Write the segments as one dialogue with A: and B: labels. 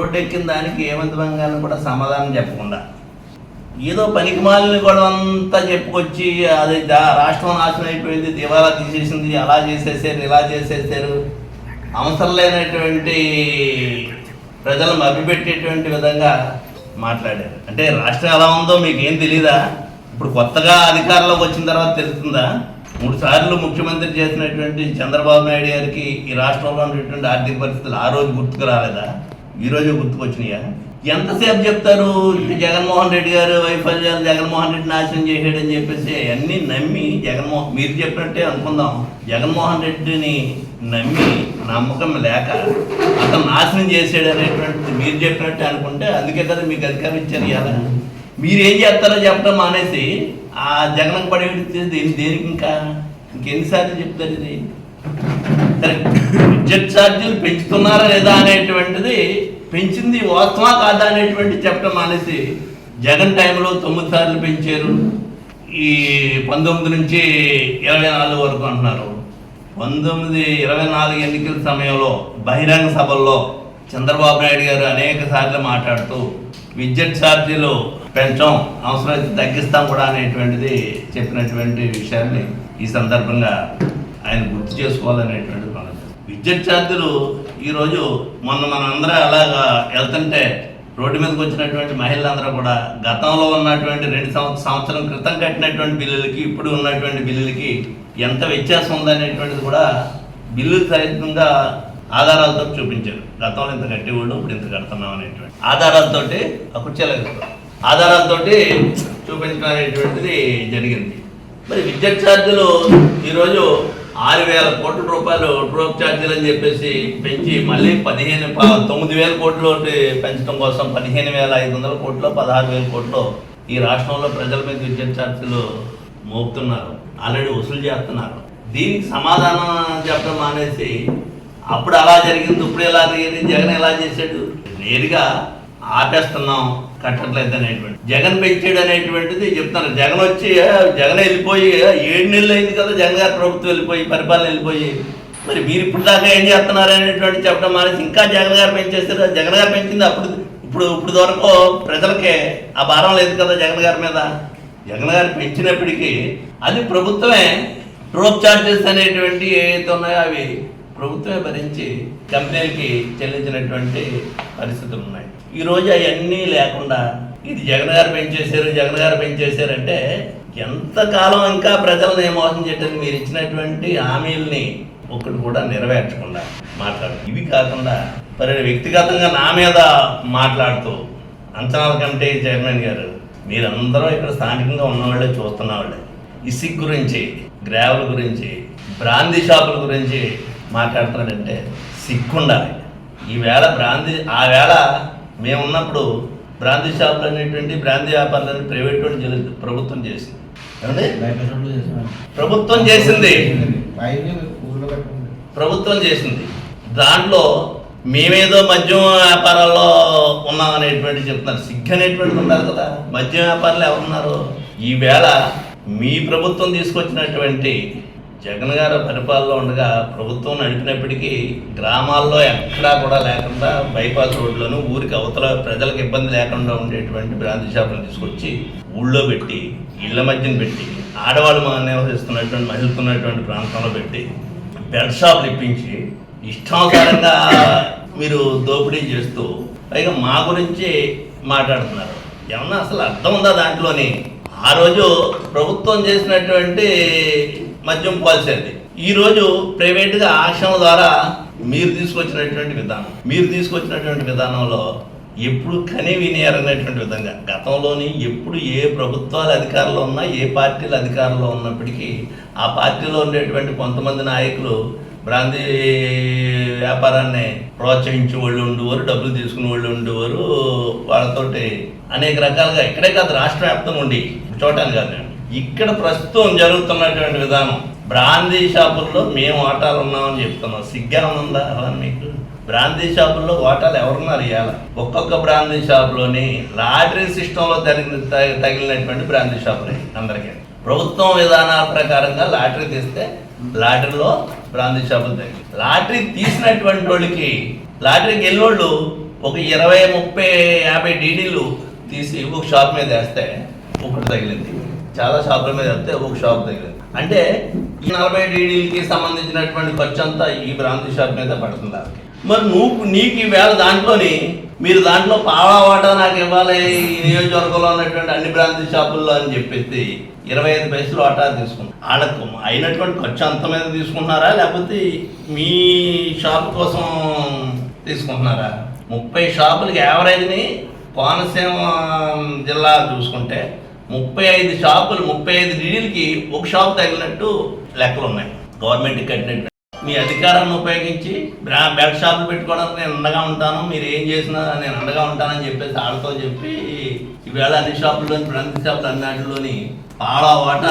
A: Road ఎక్కిన దానికి ఏమంత బంగారం కూడా సమాధానం చెప్పకుండా. ఏదో పనికిమాలిని కూడా అంతా చెప్పుకొచ్చి అది దా- రాష్ట్రం నాశనం అయిపోయింది దివాలా తీసేసింది అలా చేసేసారు ఇలా చేసేసారు. అవసరం లేనటువంటి ప్రజలను మభ్యపెట్టేటువంటి విధంగా మాట్లాడారు. అంటే రాష్ట్రం ఎలా ఉందో మీకు ఏం తెలీదా? ఇప్పుడు కొత్తగా అధికారంలోకి వచ్చిన తర్వాత తెలుస్తుందా? మూడు సార్లు ముఖ్యమంత్రి చేసినటువంటి చంద్రబాబు నాయుడు గారికి ఈ రాష్ట్రంలో ఉన్నటువంటి ఆర్థిక పరిస్థితులు ఆ రోజు గుర్తుకు రాలేదా? ఈరోజు గుర్తుకొచ్చినాయా? ఎంతసేపు చెప్తారు? జగన్మోహన్ రెడ్డి గారు వైఫల్యాలు జగన్మోహన్ రెడ్డి నాశనం చేశాడని చెప్పేసి అన్నీ నమ్మి జగన్మోహన్ మీరు చెప్పినట్టే అనుకుందాం. జగన్మోహన్ రెడ్డిని నమ్మి నమ్మకం లేక అతను నాశనం చేసాడు అనేటువంటిది మీరు చెప్పినట్టే అనుకుంటే అందుకే కదా మీకు అధికారం ఇచ్చారు ఇలా మీరు ఏం చేస్తారో చెప్పడం మానేసి ఆ జగన్కి పడేది దేని దేనికి? ఇంకా? ఇంకెన్నిసార్లు చెప్తారు ఇది? సరే విద్యుత్ ఛార్జీలు పెంచుతున్నారా లేదా అనేటువంటిది పెంచింది వాస్తవా కాదా అనేటువంటి చెప్పడం మానేసి జగన్ టైంలో తొమ్మిది సార్లు పెంచారు. ఈ పంతొమ్మిది నుంచి ఇరవై నాలుగు వరకు అంటున్నారు. పంతొమ్మిది ఇరవై నాలుగు ఎన్నికల సమయంలో బహిరంగ సభల్లో చంద్రబాబు నాయుడు గారు అనేక సార్లు మాట్లాడుతూ విద్యుత్ ఛార్జీలు పెంచడం అవసరమైతే తగ్గిస్తాం కూడా అనేటువంటిది చెప్పినటువంటి విషయాన్ని ఈ సందర్భంగా ఆయన గుర్తు చేసుకోవాలనేటువంటి మనం విద్యుత్ ఛార్జీలు ఈరోజు మొన్న మన అందరూ అలాగా వెళ్తుంటే రోడ్డు మీదకి వచ్చినటువంటి మహిళలందరూ కూడా గతంలో ఉన్నటువంటి రెండు సంవత్సరం సంవత్సరం క్రితం కట్టినటువంటి బిల్లులకి ఇప్పుడు ఉన్నటువంటి బిల్లులకి ఎంత వ్యత్యాసం ఉందనేటువంటిది కూడా బిల్లులు సహితంగా ఆధారాలతో చూపించారు. గతంలో ఇంత కట్టేవాళ్ళు ఇప్పుడు ఇంత కడుతున్నాం అనేటువంటి. ఆధారాలతోటి ఆ కుర్చీలో ఆధారాలతోటి చూపించడం అనేటువంటిది జరిగింది. మరి విద్యుత్ ఛార్జీలు ఈరోజు ఆరు వేల కోట్ల రూపాయలు డ్రోప్ ఛార్జీలు అని చెప్పేసి పెంచి మళ్ళీ పదిహేను తొమ్మిది వేల కోట్లు ఒకటి పెంచడం కోసం పదిహేను వేల ఐదు వందల కోట్లు పదహారు వేల కోట్లు ఈ రాష్ట్రంలో ప్రజల మీద విద్యుత్ ఛార్జీలు మోపుతున్నారు. ఆల్రెడీ వసూలు చేస్తున్నారు. దీనికి సమాధానం చెప్పడం మానేసి అప్పుడు అలా జరిగింది ఇప్పుడు ఎలా జరిగింది జగన్ ఎలా చేశాడు? నేరుగా ఆపేస్తున్నాం. కట్టట్లేదు అనేటువంటి జగన్ పెంచాడు అనేటువంటిది చెప్తాను. జగన్ వచ్చి జగన్ వెళ్ళిపోయి ఏడు నెలలు అయింది కదా జగన్ గారి ప్రభుత్వం వెళ్ళిపోయి పరిపాలన వెళ్ళిపోయి. మరి మీరు ఇప్పుడు దాకా ఏం చేస్తున్నారు అనేటువంటి చెప్పడం మానేసి ఇంకా జగన్ గారు పెంచేస్తారు జగన్ గారు పెంచింది అప్పుడు ఇప్పుడు ఇప్పుడు వరకు ప్రజలకే ఆ భారం లేదు కదా జగన్ గారి మీద. జగన్ గారు పెంచినప్పటికీ అది ప్రభుత్వమే. ట్రోప్ చార్జెస్ అనేటువంటి ఏవైతే ఉన్నాయో అవి ప్రభుత్వమే భరించి కంపెనీలకి చెల్లించినటువంటి పరిస్థితులు ఉన్నాయి. ఈరోజు అవన్నీ లేకుండా ఇది జగన్ గారు పెంచేశారు జగన్ గారు పెంచేశారంటే ఎంతకాలం ఇంకా ప్రజల్ని మోసం చేయడానికి మీరు ఇచ్చినటువంటి హామీల్ని ఒకటి కూడా నెరవేర్చకుండా మాట్లాడు. ఇవి కాకుండా మరి వ్యక్తిగతంగా నా మీద మాట్లాడుతూ అంచనాల కంటే చైర్మన్ గారు మీరందరూ ఇక్కడ స్థానికంగా ఉన్నవాళ్ళే చూస్తున్న వాళ్ళే ఇసిక్ గురించి గ్రావెల్ గురించి బ్రాందీ షాపుల గురించి మాట్లాడుతున్నాడంటే సిగ్గుండాలి. ఈవేళ బ్రాందీ ఆ వేళ మేము ఉన్నప్పుడు బ్రాందీ షాపులు అనేటువంటి బ్రాందీ వ్యాపారాలను ప్రైవేట్ వాళ్ళు ప్రభుత్వం చేసింది. ఏమండి? ప్రభుత్వం చేసింది. ప్రభుత్వం చేసింది. దాంట్లో మేమేదో మద్యం వ్యాపారాల్లో ఉన్నాం అనేటువంటి చెప్తున్నారు. సిగ్గు అనేటువంటిది ఉండాలి కదా. మద్యం వ్యాపారాలు ఎవరున్నారు? ఈవేళ మీ ప్రభుత్వం తీసుకొచ్చినటువంటి జగన్ గారు పరిపాలనలో ఉండగా ప్రభుత్వం నడిపినప్పటికీ గ్రామాల్లో ఎక్కడా కూడా లేకుండా బైపాస్ రోడ్లను ఊరికి అవతల ప్రజలకు ఇబ్బంది లేకుండా ఉండేటువంటి బ్రాంతి షాపులు తీసుకొచ్చి ఊళ్ళో పెట్టి ఇళ్ళ మధ్యన పెట్టి ఆడవాళ్ళు నివసిస్తున్నటువంటి మహిళతున్నటువంటి ప్రాంతంలో పెట్టి బెడ్ షాపులు ఇప్పించి ఇష్టానుసారంగా మీరు దోపిడీ చేస్తూ పైగా మా గురించి మాట్లాడుతున్నారు. ఏమన్నా అసలు అర్థం ఉందా దాంట్లోని? ఆ రోజు ప్రభుత్వం చేసినటువంటి మద్యం పాలసీ అది ఈ రోజు ప్రైవేట్గా ఆశ్రమం ద్వారా మీరు తీసుకొచ్చినటువంటి విధానం మీరు తీసుకొచ్చినటువంటి విధానంలో ఎప్పుడు కని వినేయాలనేటువంటి విధంగా గతంలోని ఎప్పుడు ఏ ప్రభుత్వాలు అధికారంలో ఉన్నా ఏ పార్టీలు అధికారంలో ఉన్నప్పటికీ ఆ పార్టీలో ఉండేటువంటి కొంతమంది నాయకులు బ్రాందీ వ్యాపారాన్ని ప్రోత్సహించే వాళ్ళు ఉండేవారు డబ్బులు తీసుకునే వాళ్ళు ఉండేవారు. వాళ్ళతోటి అనేక రకాలుగా ఇక్కడే కాదు రాష్ట్ర వ్యాప్తంగా ఉండి చూడటానికి కాదు. నేను ఇక్కడ ప్రస్తుతం జరుగుతున్నటువంటి విధానం బ్రాందీ షాపుల్లో మేము వాటాలు ఉన్నామని చెప్తున్నాం. సిగ్గా ఉందా? అలా మీకు? బ్రాందీ షాపుల్లో వాటాలు ఎవరున్నారు ఇవాళ? ఒక్కొక్క బ్రాందీ షాపులోని లాటరీ సిస్టంలో తగిన తగిలినటువంటి బ్రాందీ షాపులు అందరికీ. ప్రభుత్వం విధానాల ప్రకారంగా లాటరీ తీస్తే లాటరీలో బ్రాందీ షాపులు తగిలి లాటరీ తీసినటువంటి వాళ్ళకి లాటరీకి వెళ్ళోళ్ళు ఒక ఇరవై ముప్పై యాభై డీడీలు తీసి ఒక షాప్ మీద వేస్తే ఒకటి తగిలింది. చాలా షాపుల మీద వెళ్తే ఒక షాప్ దగ్గర. అంటే ఈ నలభై డీడీలకి సంబంధించినటువంటి ఖర్చు అంతా ఈ బ్రాంతి షాప్ మీద పడుతుందా? మరి నువ్వు నీకు ఈవేళ దాంట్లోని మీరు దాంట్లో పావా వాటా నాకు ఇవ్వాలి ఈ నియోజకవర్గంలో ఉన్నటువంటి అన్ని బ్రాంతి షాపుల్లో అని చెప్పేసి ఇరవై ఐదు పైసలు వాటా తీసుకున్నారు వాళ్ళకు అయినటువంటి ఖర్చు అంత మీద తీసుకుంటున్నారా? లేకపోతే మీ షాప్ కోసం తీసుకుంటున్నారా? ముప్పై షాపులకి యావరేజ్ని కోనసీమ జిల్లా చూసుకుంటే ముప్పై ఐదు షాపులు ముప్పై ఐదు నీళ్ళకి ఒక షాప్ తగిలినట్టు లెక్కలు ఉన్నాయి గవర్నమెంట్ కట్టినట్టు మీ అధికారాన్ని ఉపయోగించి బ్రా బెడ్ షాపులు పెట్టుకోవడానికి నేను అండగా ఉంటాను మీరు ఏం చేసినా నేను అండగా ఉంటానని చెప్పేసి ఆడతో చెప్పి ఈవేళ అన్ని షాపుల్లోని బ్రాంతి షాపులు అన్నింటిలోని పాడా వాట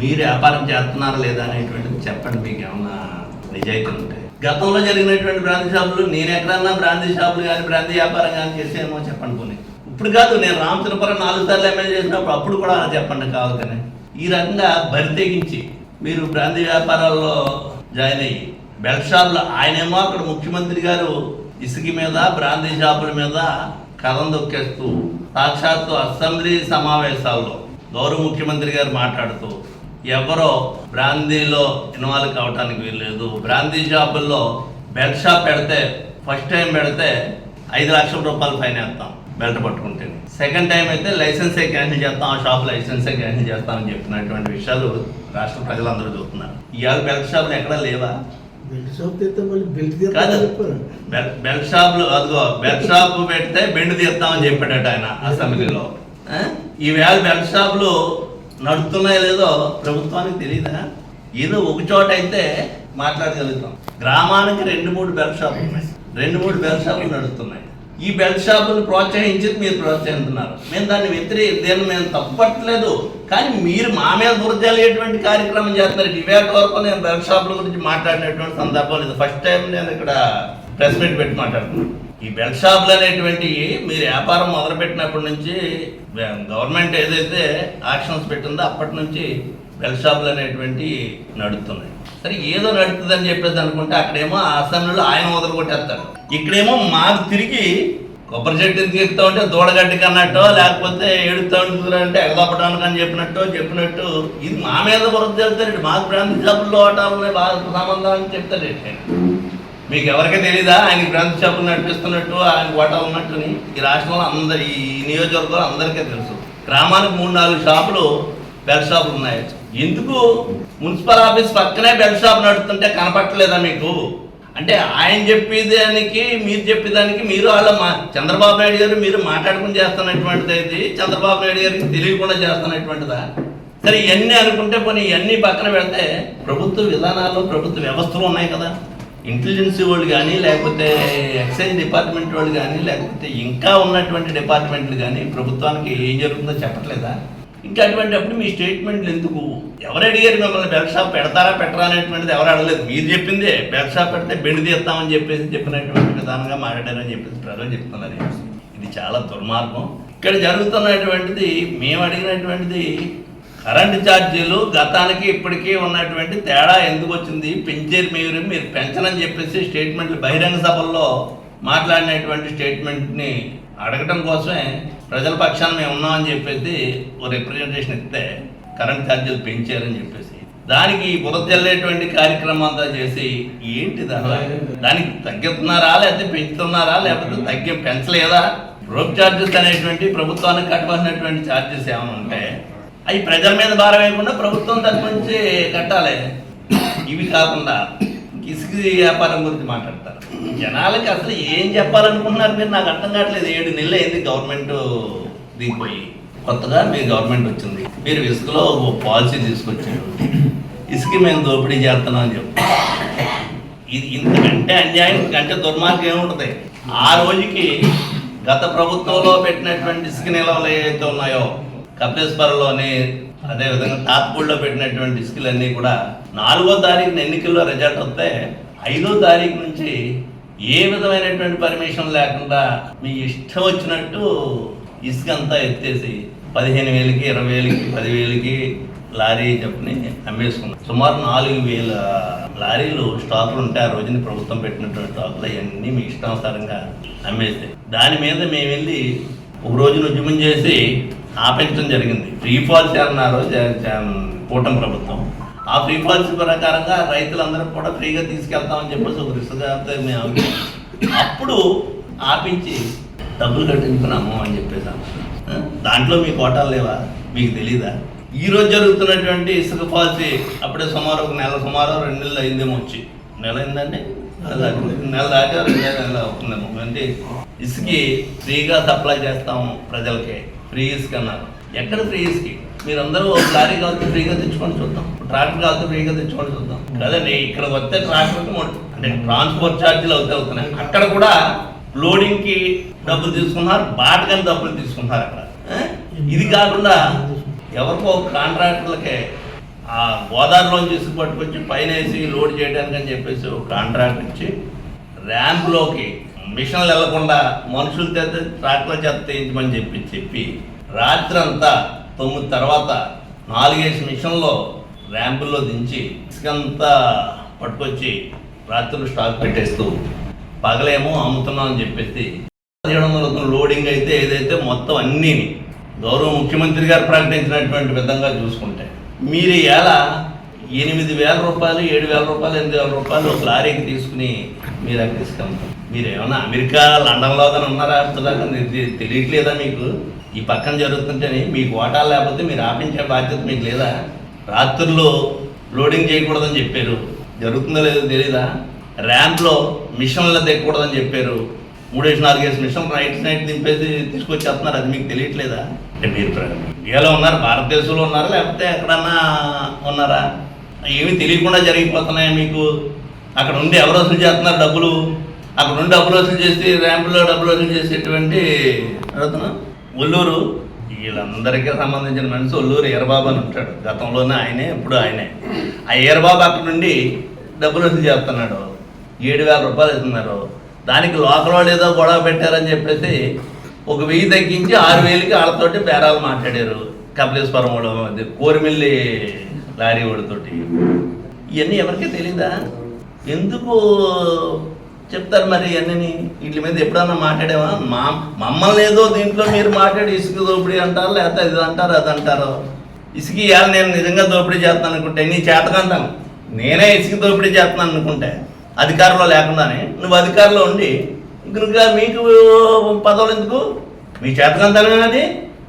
A: మీరు వ్యాపారం చేస్తున్నారా లేదా అనేటువంటిది చెప్పండి మీకు ఏమన్నా నిజాయితీ ఉంటే. గతంలో జరిగినటువంటి బ్రాంతి షాపులు నేను ఎక్కడన్నా బ్రాంతి షాపులు కానీ బ్రాంతి వ్యాపారం కానీ చేసేమో చెప్పండి పోనీ. ఇప్పుడు కాదు నేను రామచంద్రపురం నాలుగు సార్లు ఎమ్మెల్యే చేసినప్పుడు అప్పుడు కూడా చెప్పండి కావాలని ఈ రకంగా బరి తెగించి మీరు బ్రాంతి వ్యాపారాల్లో జాయిన్ అయ్యి బెల్ట్ షాప్లో ఆయనేమో అక్కడ ముఖ్యమంత్రి గారు ఇసుక మీద బ్రాందీ షాపుల మీద కథం దొక్కేస్తూ సాక్షాత్తు అసెంబ్లీ సమావేశాల్లో గౌరవ ముఖ్యమంత్రి గారు మాట్లాడుతూ ఎవరో బ్రాందీలో ఇన్వాల్వ్ కావడానికి వీల్లేదు. బ్రాందీ షాపుల్లో బెల్ట్ షాప్ పెడితే ఫస్ట్ టైం పెడితే ఐదు లక్షల రూపాయలు ఫైన్ వేస్తాం. బెల్ట్ పట్టుకుంటే. సెకండ్ టైం అయితే లైసెన్సే క్యాన్సిల్ చేస్తాం ఆ షాప్ లైసెన్సే క్యాన్సిల్ చేస్తామని చెప్పినటువంటి విషయాలు రాష్ట్ర ప్రజలందరూ చూస్తున్నారు. ఇవాళ బెల్ట్ షాపులు ఎక్కడా లేవా?
B: బెల్ట్ షాప్ బెల్ట్
A: షాపులు అదిగో బెల్ట్ షాప్ పెడితే బెండ్ తీస్తామని చెప్పాడట ఆయన అసెంబ్లీలో. ఆ? ఈ వేళ బెల్ట్ షాపులు నడుస్తున్నాయో లేదో ప్రభుత్వానికి తెలియదా ఏదో ఒక చోట అయితే మాట్లాడగలుగుతాం. గ్రామానికి రెండు మూడు బెల్ట్ షాపులు ఉన్నాయి. రెండు మూడు బెల్ట్ షాపులు నడుస్తున్నాయి. ఈ బెల్ట్ షాపులు ప్రోత్సహించి మీరు ప్రోత్సహిస్తున్నారు మేము దాన్ని వ్యతిరే దీన్ని మేము తప్పట్లేదు. కానీ మీరు మా మీద దుర్జలేటువంటి కార్యక్రమం చేస్తున్నారు. ఇవేట వరకు నేను బెల్ట్ షాపుల గురించి మాట్లాడినటువంటి సందర్భం లేదు. ఫస్ట్ టైం నేను ఇక్కడ ప్రెస్ మీట్ పెట్టి మాట్లాడుతున్నాను. ఈ బెల్ట్ షాపులు అనేటువంటివి మీరు వ్యాపారం మొదలుపెట్టినప్పటి నుంచి గవర్నమెంట్ ఏదైతే ఆక్షన్స్ పెట్టిందో అప్పటి నుంచి బెల్ట్ షాపులు అనేటువంటి నడుస్తున్నాయి. సరే ఏదో నడుతుందని చెప్పేసి అనుకుంటే అక్కడేమో ఆ అసెంబ్లీలో ఆయన మొదలు కొట్టేస్తాడు. ఇక్కడేమో మాకు తిరిగి కొబ్బరి చెట్టు ఎందుకు ఎక్కుతా ఉంటే దూడగడ్డకి అన్నట్టో లేకపోతే ఏడుతా అంటే ఎగదొప్పడానికి అని చెప్పినట్టు చెప్పినట్టు ఇది మా మీద వరకు చెప్తాడు మాకు ప్రాంత షాపుల్లో ఓటాలనే ఉన్నాయి బాగా సంబంధం అని చెప్తాడు మీకు ఎవరికి తెలీదా? ఆయన ప్రాంత షాపులు నడిపిస్తున్నట్టు ఆయన వాటా ఉన్నట్టుని ఈ రాష్ట్రంలో అందరి ఈ నియోజకవర్గంలో అందరికీ తెలుసు. గ్రామానికి మూడు నాలుగు షాపులు బెల్ షాపులు ఉన్నాయి. ఎందుకు మున్సిపల్ ఆఫీస్ పక్కనే బెల్ షాప్ నడుస్తుంటే కనపట్టలేదా మీకు? అంటే ఆయన చెప్పేదానికి మీరు చెప్పేదానికి మీరు వాళ్ళ మా చంద్రబాబు నాయుడు గారు మీరు మాట్లాడుకుని చేస్తున్నటువంటిది అయితే చంద్రబాబు నాయుడు గారికి తెలియకుండా చేస్తున్నటువంటిదా? సరే ఇవన్నీ అనుకుంటే పోనీ ఇవన్నీ పక్కన పెడితే ప్రభుత్వ విధానాలు ప్రభుత్వ వ్యవస్థలు ఉన్నాయి కదా. ఇంటెలిజెన్సీ వాళ్ళు కానీ లేకపోతే ఎక్సైజ్ డిపార్ట్మెంట్ వాళ్ళు కానీ లేకపోతే ఇంకా ఉన్నటువంటి డిపార్ట్మెంట్లు కానీ ప్రభుత్వానికి ఏం జరుగుతుందో చెప్పట్లేదా? ఇంకా అటువంటి అప్పుడు మీ స్టేట్మెంట్లు ఎందుకు? ఎవరు అడిగారు మిమ్మల్ని బెల్ షాప్ పెడతారా పెట్టరా అనేటువంటిది ఎవరు అడగలేదు. మీరు చెప్పిందే బెల్ షాప్ పెడితే బెండి తీస్తామని చెప్పేసి చెప్పినటువంటి విధానంగా మాట్లాడారని చెప్పేసి ప్రజలు చెప్తున్నారు. ఇది చాలా దుర్మార్గం. ఇక్కడ జరుగుతున్నటువంటిది మేము అడిగినటువంటిది కరెంటు ఛార్జీలు గతానికి ఇప్పటికీ ఉన్నటువంటి తేడా ఎందుకు వచ్చింది? పెంచేరు మీరు మీరు పెంచనని చెప్పేసి స్టేట్మెంట్లు బహిరంగ సభల్లో మాట్లాడినటువంటి స్టేట్మెంట్ని అడగటం కోసమే ప్రజల పక్షాన మేము ఉన్నామని చెప్పేసి ఓ రిప్రజెంటేషన్ ఇస్తే కరెంట్ ఛార్జీలు పెంచారని చెప్పేసి. దానికి బురదల్లేటువంటి కార్యక్రమం అంతా చేసి ఏంటి దాని దానికి తగ్గిస్తున్నారా లేకపోతే పెంచుతున్నారా లేకపోతే తగ్గి పెంచలేదా? రోప్ ఛార్జెస్ అనేటువంటి ప్రభుత్వానికి కట్టవలసినటువంటి ఛార్జెస్ ఏమైనా ఉంటే అవి ప్రజల మీద భారం వేయకుండా ప్రభుత్వం తరపు నుంచి కట్టాలి. ఇవి కాకుండా ఇసుక వ్యాపారం గురించి మాట్లాడతారు. జనాలకి అసలు ఏం చెప్పాలనుకుంటున్నారు మీరు? నాకు అర్థం కావట్లేదు. ఏడు నెలలు అయింది గవర్నమెంట్ దిగిపోయి. కొత్తగా మీ గవర్నమెంట్ వచ్చింది. మీరు ఇసుకలో ఒక పాలసీ తీసుకొచ్చారు. ఇసుక మేము దోపిడీ చేస్తున్నాం అని చెప్పి. ఇది ఇంతకంటే అన్యాయం ఇంతకంటే దుర్మార్గం ఏముంటుంది? ఆ రోజుకి గత ప్రభుత్వంలో పెట్టినటువంటి ఇసుక నిల్వలు ఏవైతే ఉన్నాయో కపిలేశ్వరంలోని అదేవిధంగా తాత్పూడిలో పెట్టినటువంటి ఇసుకలన్నీ కూడా నాలుగో తారీఖున ఎన్నికల్లో రిజల్ట్ వస్తే ఐదో తారీఖు నుంచి ఏ విధమైనటువంటి పర్మిషన్ లేకుండా మీ ఇష్టం వచ్చినట్టు ఇసుక అంతా ఎత్తేసి పదిహేను వేలకి ఇరవై వేలకి పదివేలకి లారీ చెప్పని అమ్మేసుకున్నాం. సుమారు నాలుగు వేల లారీలు స్టాకులు ఉంటాయి ఆ రోజున ప్రభుత్వం పెట్టినటువంటి స్టాకులు అవన్నీ మీ ఇష్టానుసారంగా అమ్మేస్తాయి దాని మీద మేము వెళ్ళి ఒక రోజున ఉద్యమం చేసి ఆపించడం జరిగింది. ఫ్రీ ఫాల్ చేరన్నారు కూటమి ప్రభుత్వం. ఆ ఫ్రీ పాలసీ ప్రకారంగా రైతులందరూ కూడా ఫ్రీగా తీసుకెళ్తామని చెప్పేసి ఒక రిసగారితో మేము అప్పుడు ఆపించి డబ్బులు కట్టించుకున్నాము అని చెప్పేసాము దాంట్లో మీ కోటాలు లేవా? మీకు తెలీదా? ఈ రోజు జరుగుతున్నటువంటి ఇసుక పాలసీ అప్పుడే సుమారు ఒక నెల సుమారు రెండు నెలలు అయిందేమో వచ్చి. నెల అయిందండి? నెల దాకా- నెల దాకా రెండు నెలలు అవుతుందేమో. అంటే ఇసుకి ఫ్రీగా సప్లై చేస్తాము ప్రజలకి. ఫ్రీ ఇసుక అన్నారు. ఎక్కడ ఫ్రీ ఇసుకి? మీరందరూ ఒక లారీ కావచ్చు ఫ్రీగా తెచ్చుకొని చూద్దాం. ట్రాక్టర్ కావచ్చు ఫ్రీగా తెచ్చుకొని చూద్దాం. కదండి ఇక్కడ వస్తే ట్రాక్టర్కి అంటే ట్రాన్స్పోర్ట్ ఛార్జీలు అవుతాయి అవుతున్నాయి. అక్కడ కూడా లోడింగ్కి డబ్బులు తీసుకున్నారు బాటకని డబ్బులు తీసుకున్నారు అక్కడ. ఇది కాకుండా ఎవరికో కాంట్రాక్టర్లకే ఆ గోదావరిలోంచి తీసుకు పట్టుకొచ్చి పైన వేసి లోడ్ చేయడానికి అని చెప్పేసి ఒక కాంట్రాక్ట్ ఇచ్చి ర్యాంప్లోకి మిషన్లు వెళ్ళకుండా మనుషుల చేత ట్రాక్టర్ చేత చేయించమని చెప్పి చెప్పి రాత్రి అంతా తొమ్మిది తర్వాత నాలుగేసి మిషన్లో ర్యాంపుల్లో దించి ఇసుకంతా పట్టుకొచ్చి రాత్రులు స్టాక్ పెట్టేస్తూ పగలేమో అమ్ముతున్నాం అని చెప్పేసి పదిహేడు వందల లోడింగ్ అయితే ఏదైతే మొత్తం అన్నీ గౌరవ ముఖ్యమంత్రి గారు ప్రకటించినటువంటి విధంగా చూసుకుంటే మీరు ఎలా ఎనిమిది వేల రూపాయలు ఏడు వేల రూపాయలు ఎనిమిది వేల రూపాయలు ఒక లారీకి తీసుకుని మీరు అక్కడ తీసుకెళ్తారు మీరు ఏమైనా అమెరికా లండన్లో కానీ ఉన్నారా? అసలు తెలియట్లేదా మీకు? ఈ పక్కన జరుగుతుంటేనే మీకు ఓటాలు లేకపోతే మీరు ఆపించే బాధ్యత మీకు లేదా? రాత్రుల్లో లోడింగ్ చేయకూడదని చెప్పారు. జరుగుతుందో లేదో తెలీదా? ర్యాంప్లో మిషన్లు దిగకూడదని చెప్పారు. మూడేసి నాలుగేసి మిషన్ రైట్ నైట్ దింపేసి తీసుకొచ్చేస్తున్నారు. అది మీకు తెలియట్లేదా? అంటే మీరు ఇండియాలో ఉన్నారు? భారతదేశంలో ఉన్నారా? లేకపోతే ఎక్కడన్నా ఉన్నారా? ఏమీ తెలియకుండా జరిగిపోతున్నాయి మీకు? అక్కడ ఉండి ఎవరు వసూలు చేస్తున్నారు డబ్బులు? అక్కడ ఉండి డబ్బులు వసూలు చేసి ర్యాంపులో డబ్బులు వసూలు చేసేటువంటి అడుగుతున్నా ఒల్లూరు వీళ్ళందరికీ సంబంధించిన మనిషి ఒల్లూరు ఈరబాబు అని ఉంటాడు. గతంలోనే ఆయనే ఇప్పుడు ఆయనే. ఆ ఈరబాబు అక్కడ నుండి డబ్బులు వసూలు చేస్తున్నాడు. ఏడు వేల రూపాయలు ఇస్తున్నారు. దానికి లోకల్ వాళ్ళు ఏదో గొడవ పెట్టారని చెప్పేసి ఒక వెయ్యి తగ్గించి ఆరు వేలకి వాళ్ళతోటి బేరాలు మాట్లాడారు. కపిలేశ్వరం వాడు కోరిమిల్లి లారీ వాడితోటి ఇవన్నీ ఎవరికీ తెలీదా? ఎందుకు చెప్తారు మరి ఇవన్నీ వీటి మీద ఎప్పుడన్నా మాట్లాడేవా? మా మమ్మల్ని ఏదో దీంట్లో మీరు మాట్లాడి ఇసుక దోపిడీ అంటారు లేకపోతే ఇది అంటారు అది అంటారు. ఇసుక ఇవాళ నేను నిజంగా దోపిడీ చేస్తాను అనుకుంటే నీ చేతకంటాను నేనే ఇసుక దోపిడీ చేస్తున్నాను అనుకుంటే అధికారంలో లేకుండానే నువ్వు అధికారంలో ఉండి ఇంకా మీకు పదవులు ఎందుకు? మీ చేతకంతానే అది?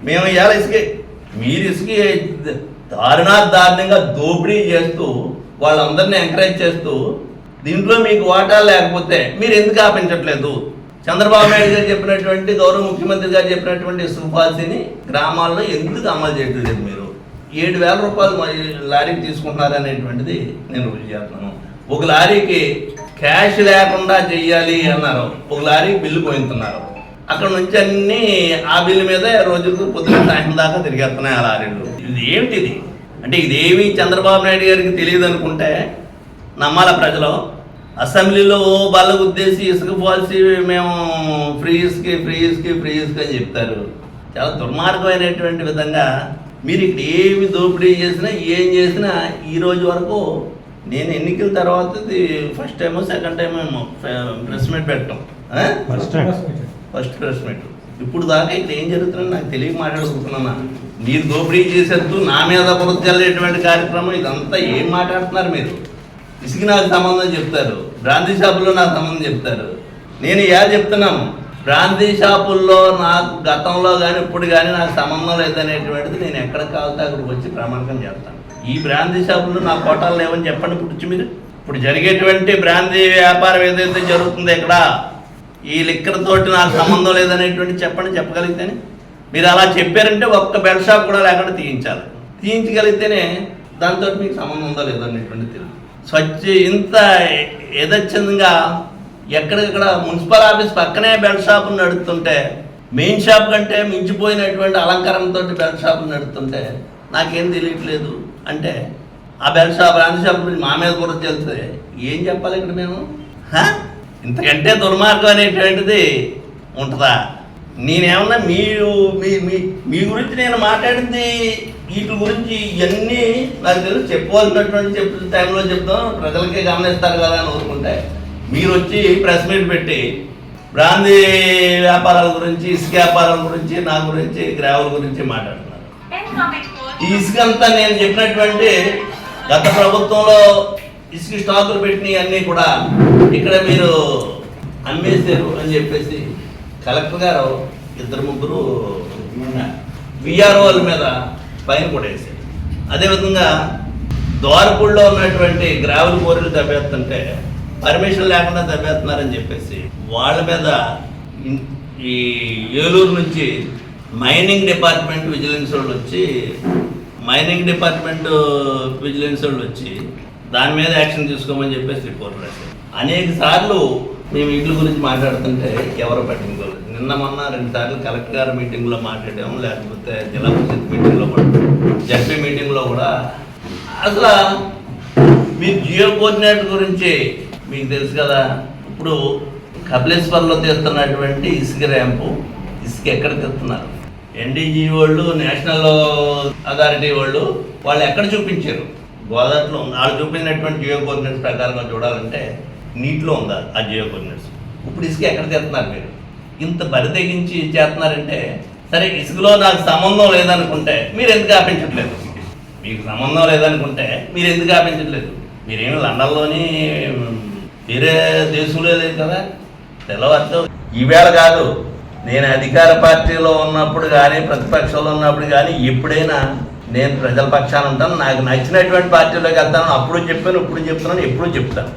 A: మేము ఇవాళ ఇసుక. మీరు ఇసుక దారుణా దారుణంగా దోపిడీ చేస్తూ వాళ్ళందరినీ ఎంకరేజ్ చేస్తూ దీంట్లో మీకు వాటా లేకపోతే మీరు ఎందుకు ఆపించట్లేదు? చంద్రబాబు నాయుడు గారు చెప్పినటువంటి గౌరవ ముఖ్యమంత్రి గారు చెప్పినటువంటి ఇసుక గ్రామాల్లో ఎందుకు అమలు చేయట్లేదు మీరు? ఏడు వేల రూపాయలు మరి లారీకి తీసుకుంటున్నారు అనేటువంటిది నేను రుజువు చేస్తున్నాను. ఒక లారీకి క్యాష్ లేకుండా చెయ్యాలి అన్నారు. ఒక లారీకి బిల్లు పోయించున్నారు అక్కడ నుంచి అన్ని ఆ బిల్లు మీద రోజుకు పొద్దున సాయంత్రం దాకా తిరిగేస్తున్నాయి ఆ లారీలు. ఇది ఏమిటిది? అంటే ఇదేమి చంద్రబాబు నాయుడు గారికి తెలియదు అనుకుంటే నమ్మాల ప్రజలు? అసెంబ్లీలో ఓ బల్ల ఉద్దేశి ఇసుక పాలసీ మేము ఫ్రీ ఇసుక ఫ్రీ ఇసుక ఫ్రీ ఇసుక అని చెప్తారు. చాలా దుర్మార్గమైనటువంటి విధంగా మీరు ఇక్కడ ఏమి దోపిడీ చేసినా ఏం చేసినా ఈ రోజు వరకు నేను ఎన్నికల తర్వాత ఇది ఫస్ట్ టైమో సెకండ్ టైం ఏమో ప్రెస్ మీట్ పెట్టడం ఆ? ఫస్ట్ ప్రెస్ మీట్ ఇప్పుడు దాకా ఇక్కడ ఏం జరుగుతుందని నాకు తెలియక మాట్లాడుకుంటున్నా మీరు దోపిడీ చేసేట్టు నా మీద బురద చల్లేటువంటి కార్యక్రమం ఇదంతా ఏం మాట్లాడుతున్నారు మీరు? ఇసుక నాకు సంబంధం చెప్తారు. బ్రాంతి షాపుల్లో నాకు సంబంధం చెప్తారు. నేను యా చెప్తున్నాం. బ్రాంతి షాపుల్లో నాకు గతంలో కానీ ఇప్పుడు కానీ నాకు సంబంధం లేదనేటువంటిది నేను ఎక్కడ కావాలితే అక్కడికి వచ్చి ప్రామాణికం చేస్తాను. ఈ బ్రాంతి షాపుల్లో నా కోటాలు లేవని చెప్పండి పుట్టించి మీరు. ఇప్పుడు జరిగేటువంటి బ్రాంతి వ్యాపారం ఏదైతే జరుగుతుందో ఇక్కడ ఈ లిక్కర్ తోటి నాకు సంబంధం లేదనేటువంటి చెప్పండి చెప్పగలిగితేనే. మీరు అలా చెప్పారంటే ఒక్క బెడ్ షాప్ కూడా లేకుండా తీయించాలి. తీయించగలిగితేనే దాంతో మీకు సంబంధం ఉందో లేదో అనేటువంటి తెలుసు స్వచ్ఛ ఇంత యథచ్ఛందంగా ఎక్కడికక్కడ మున్సిపల్ ఆఫీస్ పక్కనే బెల్ట్ షాపును నడుస్తుంటే మెయిన్ షాప్ కంటే మించిపోయినటువంటి అలంకరణతో బెల్ట్ షాపును నడుస్తుంటే నాకేం తెలియట్లేదు. అంటే ఆ బెల్ట్ షాప్ బ్రాండ్ షాప్ గురించి మా మీద కూడా తెలుస్తుంది ఏం చెప్పాలి ఇక్కడ మేము? ఇంతకంటే దుర్మార్గం అనేటువంటిది ఉంటుందా? నేనేమన్నా మీరు మీ మీ మీ గురించి నేను మాట్లాడింది వీటి గురించి ఇవన్నీ నాకు తెలుసు. చెప్పవలసినటువంటి చెప్పిన టైంలో చెప్తాం. ప్రజలకే గమనిస్తారు కదా అని ఊరుకుంటే. మీరు వచ్చి ప్రెస్ మీట్ పెట్టి బ్రాందీ వ్యాపారాల గురించి ఇసుక వ్యాపారాల గురించి నా గురించి గ్రావుల గురించి మాట్లాడుతున్నారు. ఈ ఇసుక అంతా నేను చెప్పినటువంటి గత ప్రభుత్వంలో ఇసుక స్టాకులు పెట్టినవి అన్నీ కూడా ఇక్కడ మీరు అమ్మేశారు అని చెప్పేసి కలెక్టర్ గారు ఇద్దరు ముగ్గురు విఆర్ఓల మీద పైన కూడా వేశారు అదేవిధంగా ద్వారపూడిలో ఉన్నటువంటి గ్రావెల్ బోర్లు దెబ్బేస్తుంటే పర్మిషన్ లేకుండా దెబ్బేస్తున్నారని చెప్పేసి వాళ్ళ మీద ఈ ఏలూరు నుంచి మైనింగ్ డిపార్ట్మెంట్ విజిలెన్స్ వాళ్ళు వచ్చి మైనింగ్ డిపార్ట్మెంట్ విజిలెన్స్ వాళ్ళు వచ్చి దాని మీద యాక్షన్ తీసుకోమని చెప్పేసి రిపోర్ట్ రాశారు. అనేక సార్లు మేము ఇట్ల గురించి మాట్లాడుతుంటే ఎవరు పట్టించుకోలేదు. నిన్న మొన్న రెండు సార్లు కలెక్టర్ గారి మీటింగ్లో మాట్లాడాము లేకపోతే జిల్లా పరిషత్ మీటింగ్లో కూడా జడ్పీ మీటింగ్లో కూడా. అసలు మీరు జియో కోఆర్డినేటర్ గురించి మీకు తెలుసు కదా ఇప్పుడు కపిలేశ్వర్లో తీస్తున్నటువంటి ఇసుక ర్యాంపు ఇసుక ఎక్కడ తీస్తున్నారు? ఎన్డీజీ వాళ్ళు నేషనల్ అథారిటీ వాళ్ళు వాళ్ళు ఎక్కడ చూపించారు? గోదావరిలో ఉంది. వాళ్ళు చూపించినటువంటి జియో కోఆర్డినేట్స్ ప్రకారంగా చూడాలంటే నీటిలో ఉందా ఆ జియో కోఆర్డినేట్స్. ఇప్పుడు ఇసుక ఎక్కడ తీస్తున్నారు మీరు? ఇంత బరి తెగించి చేస్తున్నారంటే సరే ఇసుకలో నాకు సంబంధం లేదనుకుంటే మీరు ఎందుకు ఆపించట్లేదు? మీకు సంబంధం లేదనుకుంటే మీరు ఎందుకు ఆపించట్లేదు? మీరేమి లండన్లోని వేరే దేశంలో లేదు కదా? తెల్లవారితో ఈవేళ కాదు నేను అధికార పార్టీలో ఉన్నప్పుడు కానీ ప్రతిపక్షంలో ఉన్నప్పుడు కానీ ఎప్పుడైనా నేను ప్రజల పక్షాన ఉంటాను. నాకు నచ్చినటువంటి పార్టీలోకి వెళ్తాను. అప్పుడు చెప్పాను ఇప్పుడు చెప్తున్నాను ఎప్పుడు చెప్తాను.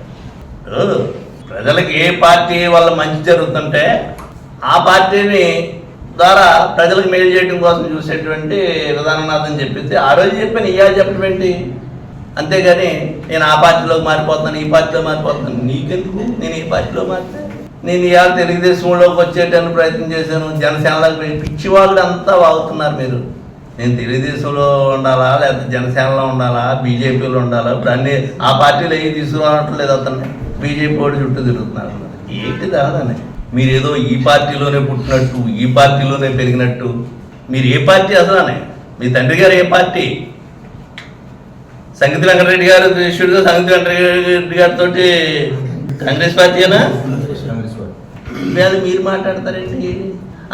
A: ప్రజలకు ఏ పార్టీ వల్ల మంచి జరుగుతుంటే ఆ పార్టీని ద్వారా ప్రజలకు మేలు చేయడం కోసం చూసేటువంటి విధాననాథ్ చెప్పింది చెప్పేసి ఆ రోజు చెప్పాను ఇవాళ చెప్పడం ఏంటి? అంతేగాని నేను ఆ పార్టీలోకి మారిపోతున్నాను ఈ పార్టీలో మారిపోతున్నాను. నీకెందుకు? నేను ఈ పార్టీలో మారితే? నేను ఇవాళ తెలుగుదేశంలోకి వచ్చేటట్టు ప్రయత్నం చేశాను. జనసేనలోకి పిచ్చి వాళ్ళు అంతా వాగుతున్నారు మీరు. నేను తెలుగుదేశంలో ఉండాలా? లేకపోతే జనసేనలో ఉండాలా? బీజేపీలో ఉండాలా? ఇప్పుడు అన్ని ఆ పార్టీలో ఏవి తీసుకురావట్లేదు అతన్ని. బీజేపీ వాడు చుట్టూ తిరుగుతున్నారు. ఏంటి దాదని మీరేదో ఈ పార్టీలోనే పుట్టినట్టు ఈ పార్టీలోనే పెరిగినట్టు మీరు ఏ పార్టీ అసలు మీ తండ్రి గారు ఏ పార్టీ? సంగీత వెంకటరెడ్డి గారు శిష్యుడిగా సంగీత వెంకటరెడ్డి గారితో కాంగ్రెస్ పార్టీనా అది మీరు మాట్లాడతారేంటి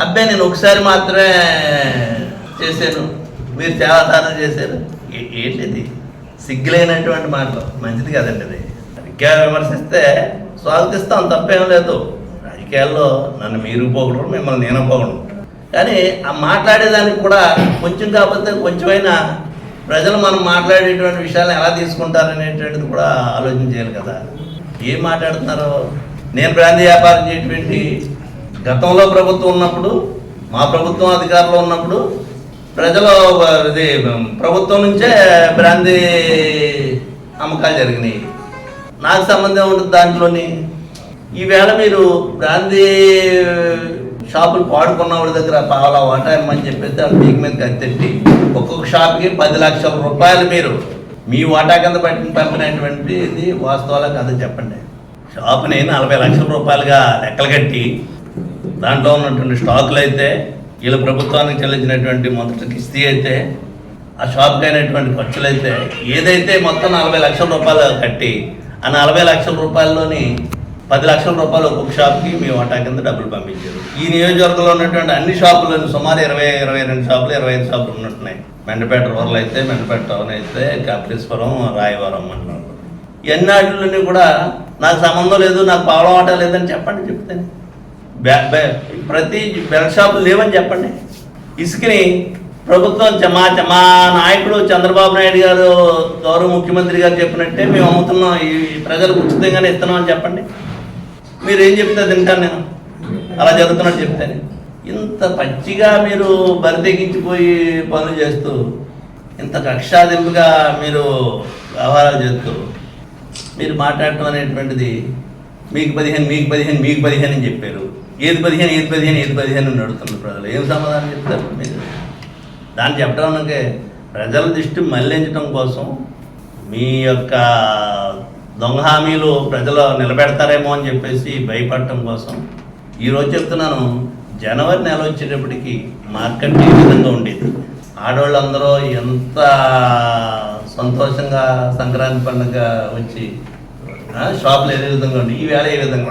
A: అబ్బాయి నేను ఒకసారి మాత్రమే చేశాను. మీరు సేవాదానం చేశారు. ఏంటిది? సిగ్గులైనటువంటి మాటలు. మంచిది కదండి అది. రాజకీయాలు విమర్శిస్తే స్వాగతిస్తాం తప్పేం లేదు. రాజకీయాల్లో నన్ను మీరు పోగడం మిమ్మల్ని నేను పోగడం కానీ ఆ మాట్లాడేదానికి కూడా కొంచెం కాకపోతే కొంచెమైనా ప్రజలు మనం మాట్లాడేటువంటి విషయాలను ఎలా తీసుకుంటారనేటువంటిది కూడా ఆలోచన చేయాలి కదా. ఏం మాట్లాడుతున్నారో? నేను ప్రాంతీయ వ్యాపారం చేయటువంటి గతంలో ప్రభుత్వం ఉన్నప్పుడు మా ప్రభుత్వం అధికారంలో ఉన్నప్పుడు ప్రజలు ఇది ప్రభుత్వం నుంచే బ్రాంతి అమ్మకాలు జరిగినాయి. నాకు సంబంధం ఉంటుంది దాంట్లోని ఈవేళ మీరు బ్రాందీ షాపులు పాడుకున్న వాళ్ళ దగ్గర పావలా వాటా ఇమ్మని చెప్పేసి వాళ్ళ మీకు మీద కత్తెట్టి ఒక్కొక్క షాప్కి పది లక్షల రూపాయలు మీరు మీ వాటా కింద పట్టిన పంపినటువంటి ఇది వాస్తవాల కథ చెప్పండి. షాప్ని నలభై లక్షల రూపాయలుగా లెక్కలు కట్టి దాంట్లో ఉన్నటువంటి స్టాకులు అయితే వీళ్ళ ప్రభుత్వానికి చెల్లించినటువంటి మొదటి కిస్తీ అయితే ఆ షాప్కి అయినటువంటి ఖర్చులు అయితే ఏదైతే మొత్తం నలభై లక్షల రూపాయలు కట్టి ఆ నలభై లక్షల రూపాయల్లోని పది లక్షల రూపాయలు ఒక్కొక్క షాప్కి మేము వాటా కింద డబ్బులు పంపించారు. ఈ నియోజకవర్గంలో ఉన్నటువంటి అన్ని షాపులను సుమారు ఇరవై ఇరవై రెండు షాపులు ఇరవై ఐదు షాపులు ఉన్నట్టున్నాయి. మెండపేట రూరల్ అయితే మెండపేట టౌన్ అయితే కపిలేశ్వరం రాయవరం అన్నారు ఎన్నాళ్ళని కూడా నాకు సంబంధం లేదు నాకు పావడం ఆట లేదని చెప్పండి చెప్తాను బ్యా- ప్రతి బెల్ షాపులు లేవని చెప్పండి. ఇసుకని ప్రభుత్వం చ- మా మా నాయకుడు చంద్రబాబు నాయుడు గారు గౌరవ ముఖ్యమంత్రి గారు చెప్పినట్టే మేము అమ్ముతున్నాం ఈ ప్రజలకు ఉచితంగానే ఇస్తున్నాం అని చెప్పండి. మీరు ఏం చెప్తే తింటాను నేను? అలా జరుగుతున్నట్టు చెప్తాను ఇంత పచ్చిగా మీరు బరితెగించిపోయి పనులు చేస్తూ ఇంత కక్షాదింపుగా మీరు వ్యవహారాలు చేస్తూ మీరు మాట్లాడటం అనేటువంటిది మీకు పదిహేను మీకు పదిహేను మీకు పదిహేను అని చెప్పారు. ఏది పదిహేను ఏది పదిహేను ఏది పదిహేను అని అడుగుతున్నారు ప్రజలు. ఏం సమాధానం చెప్తారు మీరు? దాన్ని చెప్పడం అంటే ప్రజల దృష్టి మళ్ళించడం కోసం మీ యొక్క దొంగ హామీలు ప్రజలు నిలబెడతారేమో అని చెప్పేసి భయపడటం కోసం ఈరోజు చెప్తున్నాను. జనవరి నెల వచ్చేటప్పటికి మార్కెట్ ఈ విధంగా ఉండేది. ఆడవాళ్ళందరూ ఎంత సంతోషంగా సంక్రాంతి పండుగ వచ్చి షాపులు ఏ విధంగా ఉండి ఈ వేళ ఏ విధంగా